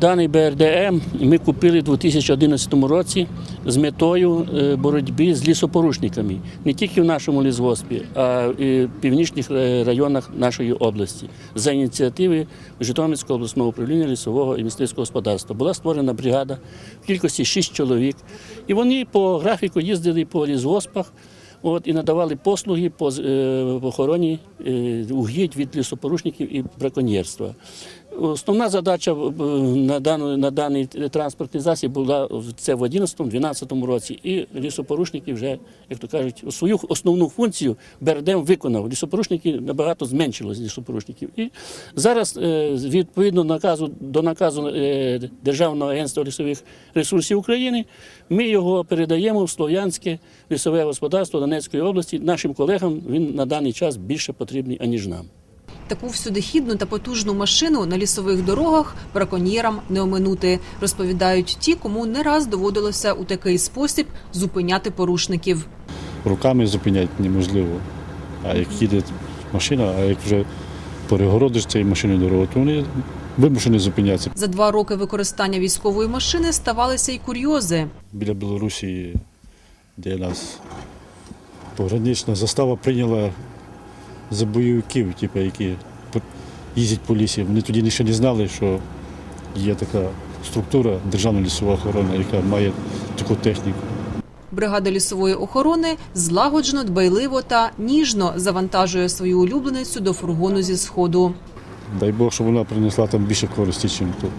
Даний БРДМ ми купили у 2011 році з метою е, боротьби з лісопорушниками не тільки в нашому лісгоспі, а і в північних е, районах нашої області. За ініціативи Житомирського обласного управління лісового і мисливського господарства була створена бригада в кількості 6 чоловік. І вони по графіку їздили по лісгоспах. От, і надавали послуги по е, охороні угідь від лісопорушників і браконьєрства. Основна задача е, на, дану, на даний транспортний засіб була це в 2011-2012 році. І лісопорушники вже, як то кажуть, свою основну функцію БРДМ виконав. Лісопорушники набагато зменшилось лісопорушників. І зараз, е, відповідно наказу до наказу е, Державного агентства лісових ресурсів України, ми його передаємо в Слов'янське лісове господарство Донецької області. Нашим колегам він на даний час більше потрібний, аніж нам. Таку всюдихідну та потужну машину на лісових дорогах браконьєрам не оминути, розповідають ті, кому не раз доводилося у такий спосіб зупиняти порушників. руками зупиняти неможливо. А як їде машина, а як вже перегородиш цією машиною дорогу, то вони вимушені зупинятися. За два роки використання військової машини ставалися й курйози. Біля Білорусі, де нас погранична застава прийняла за бойовиків, типу, які їздять по лісі. Вони тоді ще не знали, що є така структура Державна лісова охорона, яка має таку техніку. Бригада лісової охорони злагоджено, дбайливо та ніжно завантажує свою улюбленицю до фургону зі сходу. Дай Бог, щоб вона принесла там більше користі, ніж тут.